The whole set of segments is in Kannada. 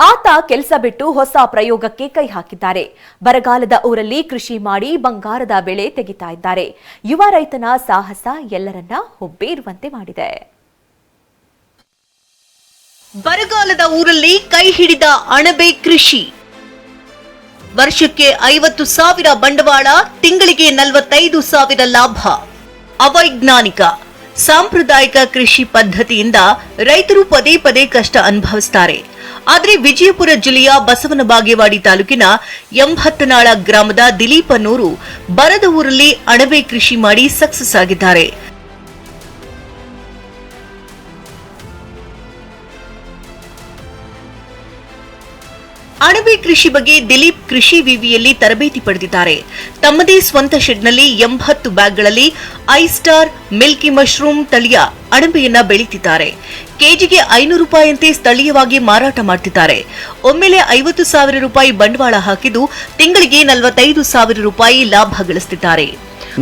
ಆತ ಕೆಲಸ ಬಿಟ್ಟು ಹೊಸ ಪ್ರಯೋಗಕ್ಕೆ ಕೈ ಹಾಕಿದ್ದಾರೆ. ಬರಗಾಲದ ಊರಲ್ಲಿ ಕೃಷಿ ಮಾಡಿ ಬಂಗಾರದ ಬೆಳೆ ತೆಗಿತಾ ಇದ್ದಾರೆ. ಯುವ ರೈತನ ಸಾಹಸ ಎಲ್ಲರನ್ನ ಹುಬ್ಬೇರುವಂತೆ ಮಾಡಿದೆ. ಬರಗಾಲದ ಊರಲ್ಲಿ ಕೈ ಹಿಡಿದ ಅಣಬೆ ಕೃಷಿ. ವರ್ಷಕ್ಕೆ ಐವತ್ತು ಸಾವಿರ ಬಂಡವಾಳ, ತಿಂಗಳಿಗೆ ನಲವತ್ತೈದು ಸಾವಿರ ಲಾಭ. ಅವೈಜ್ಞಾನಿಕ. ಸಾಂಪ್ರದಾಯಿಕ ಕೃಷಿ ಪದ್ಧತಿಯಿಂದ ರೈತರು ಪದೇ ಪದೇ ಕಷ್ಟ ಅನುಭವಿಸ್ತಾರೆ. ಆದರೆ ವಿಜಯಪುರ ಜಿಲ್ಲೆಯ ಬಸವನ ಬಾಗೇವಾಡಿ ತಾಲೂಕಿನ ಎಂಭತ್ತನಾಳ ಗ್ರಾಮದ ದಿಲೀಪನೂರು ಬರದ ಊರಲ್ಲಿ ಅಣಬೆ ಕೃಷಿ ಮಾಡಿ ಸಕ್ಸಸ್ ಆಗಿದ್ದಾರೆ. ಅಣಬೆ ಕೃಷಿ ಬಗ್ಗೆ ದಿಲೀಪ್ ಕೃಷಿ ವಿವಿಯಲ್ಲಿ ತರಬೇತಿ ಪಡೆದಿದ್ದಾರೆ. ತಮ್ಮದೇ ಸ್ವಂತ ಶೆಡ್ನಲ್ಲಿ ಎಂಬತ್ತು ಬ್ಯಾಗ್ಗಳಲ್ಲಿ ಐ ಸ್ಟಾರ್ ಮಿಲ್ಕಿ ಮಶ್ರೂಮ್ ತಳಿಯ ಅಣಬೆಯನ್ನ ಬೆಳೀತಿದ್ದಾರೆ. ಕೆಜಿಗೆ ಐನೂರು ರೂಪಾಯಿಯಂತೆ ಸ್ಥಳೀಯವಾಗಿ ಮಾರಾಟ ಮಾಡ್ತಿದ್ದಾರೆ. ಒಮ್ಮೆಲೆ ಐವತ್ತು ಸಾವಿರ ರೂಪಾಯಿ ಬಂಡವಾಳ ಹಾಕಿದ್ದು ತಿಂಗಳಿಗೆ ನಲವತ್ತೈದು ಸಾವಿರ ರೂಪಾಯಿ ಲಾಭ ಗಳಿಸ್ತಿದ್ದಾರೆ.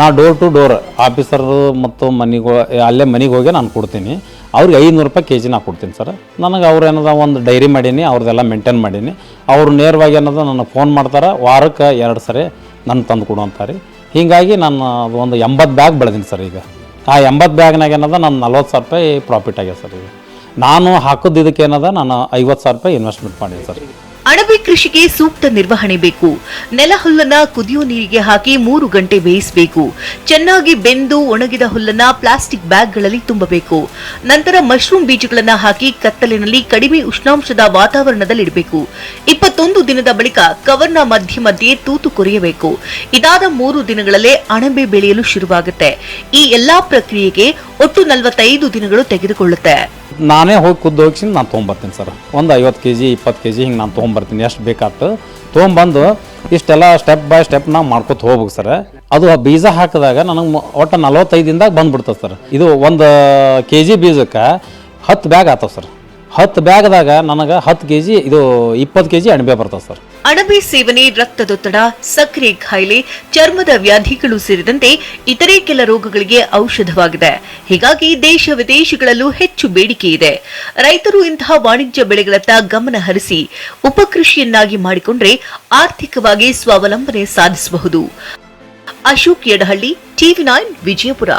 ನಾ ಡೋರ್ ಟು ಡೋರ್ ಆಫೀಸರ್ ಮತ್ತು ಮನೆಗೆ, ಅಲ್ಲೇ ಮನೆಗೆ ಹೋಗಿ ನಾನು ಕೊಡ್ತೀನಿ. ಅವ್ರಿಗೆ ಐನೂರು ರೂಪಾಯಿ ಕೆ ಜಿ ಕೊಡ್ತೀನಿ ಸರ್. ನನಗೆ ಅವ್ರು ಏನದ ಒಂದು ಡೈರಿ ಮಾಡೀನಿ ಅವ್ರದ್ದೆಲ್ಲ ಮೇಂಟೈನ್ ಮಾಡೀನಿ. ಅವ್ರು ನೇರವಾಗಿ ಅನ್ನೋದು ನನಗೆ ಫೋನ್ ಮಾಡ್ತಾರೆ, ವಾರಕ್ಕೆ ಎರಡು ಸರಿ ನನ್ನ ತಂದು ಕೊಡು ಅಂತಾರೆ. ಹೀಗಾಗಿ ನಾನು ಅದು ಒಂದು ಎಂಬತ್ತು ಬ್ಯಾಗ್ ಬೆಳೆದೀನಿ ಸರ್ ಈಗ. ಆ ಎಂಬತ್ತು ಬ್ಯಾಗ್ನಾಗ ಏನದ ನಾನು ನಲ್ವತ್ತು ಸಾವಿರ ರೂಪಾಯಿ ಪ್ರಾಫಿಟ್ ಆಗ್ಯದ ಸರ್ ಈಗ. ನಾನು ಹಾಕಿದ್ದು ಇದಕ್ಕೆ ಏನದ, ನಾನು ಐವತ್ತು ಸಾವಿರ ರೂಪಾಯಿ ಇನ್ವೆಸ್ಟ್ಮೆಂಟ್ ಮಾಡೀನಿ ಸರ್. ಅಣಬೆ ಕೃಷಿಗೆ ಸೂಕ್ತ ನಿರ್ವಹಣೆ ಬೇಕು. ನೆಲ ಹುಲ್ಲನ್ನ ಕುದಿಯೋ ನೀರಿಗೆ ಹಾಕಿ ಮೂರು ಗಂಟೆ ಬೇಯಿಸಬೇಕು. ಚೆನ್ನಾಗಿ ಬೆಂದು ಒಣಗಿದ ಹುಲ್ಲನ್ನ ಪ್ಲಾಸ್ಟಿಕ್ ಬ್ಯಾಗ್ಗಳಲ್ಲಿ ತುಂಬಬೇಕು. ನಂತರ ಮಶ್ರೂಮ್ ಬೀಜಗಳನ್ನು ಹಾಕಿ ಕತ್ತಲಿನಲ್ಲಿ ಕಡಿಮೆ ಉಷ್ಣಾಂಶದ ವಾತಾವರಣದಲ್ಲಿ ಇಡಬೇಕು ಇಪ್ಪತ್ತೊಂದು ದಿನದ ಬಳಿಕ ಕವರ್ನ ಮಧ್ಯೆ ಮಧ್ಯೆ ತೂತು ಕೊರೆಯಬೇಕು. ಇದಾದ ಮೂರು ದಿನಗಳಲ್ಲೇ ಅಣಬೆ ಬೆಳೆಯಲು ಶುರುವಾಗುತ್ತೆ. ಈ ಎಲ್ಲಾ ಪ್ರಕ್ರಿಯೆಗೆ ಒಟ್ಟು ನಲವತ್ತೈದು ದಿನಗಳು ತೆಗೆದುಕೊಳ್ಳುತ್ತೆ. ನಾನೇ ಹೋಗಿ ಖುದ್ದು ಹೋಗಿ ನಾನು ತೊಗೊಂಬರ್ತೀನಿ ಸರ್. ಒಂದು ಐವತ್ತು ಕೆ ಜಿ ಇಪ್ಪತ್ತು ಕೆ ಜಿ ಹಿಂಗೆ ನಾನು ತೊಗೊಂಬರ್ತೀನಿ. ಎಷ್ಟು ಬೇಕಾಗ್ತು ತೊಗೊಂಬಂದು ಇಷ್ಟೆಲ್ಲ ಸ್ಟೆಪ್ ಬೈ ಸ್ಟೆಪ್ ನಾವು ಮಾಡ್ಕೊತ ಹೋಗ್ಬೇಕು ಸರ್. ಅದು ಆ ಬೀಜ ಹಾಕಿದಾಗ ನನಗೆ ಒಟ್ಟು ನಲವತ್ತೈದಿಂದಾಗ ಬಂದ್ಬಿಡ್ತದೆ ಸರ್. ಇದು ಒಂದು ಕೆ ಜಿ ಬೀಜಕ್ಕೆ ಹತ್ತು ಬ್ಯಾಗ್ ಆಗ್ತದೆ ಸರ್. ಹತ್ತು ಬ್ಯಾಗ್ದಾಗ ನನಗೆ ಹತ್ತು ಕೆ ಜಿ ಇದು ಇಪ್ಪತ್ತು ಕೆ ಜಿ ಅಣಬೆ ಬರ್ತದೆ ಸರ್. ಅಣಬೆ ಸೇವನೆ, ರಕ್ತದೊತ್ತಡ, ಸಕ್ಕರೆ ಖಾಯಿಲೆ, ಚರ್ಮದ ವ್ಯಾಧಿಗಳು ಸೇರಿದಂತೆ ಇತರೆ ಕೆಲ ರೋಗಗಳಿಗೆ ಔಷಧವಾಗಿದೆ. ಹೀಗಾಗಿ ದೇಶ ವಿದೇಶಗಳಲ್ಲೂ ಹೆಚ್ಚು ಬೇಡಿಕೆ ಇದೆ. ರೈತರು ಇಂತಹ ವಾಣಿಜ್ಯ ಬೆಳೆಗಳತ್ತ ಗಮನ ಹರಿಸಿ ಉಪಕೃಷಿಯನ್ನಾಗಿ ಮಾಡಿಕೊಂಡ್ರೆ ಆರ್ಥಿಕವಾಗಿ ಸ್ವಾವಲಂಬನೆ ಸಾಧಿಸಬಹುದು. Ashok Yadahalli, TV nine, Vijayapura.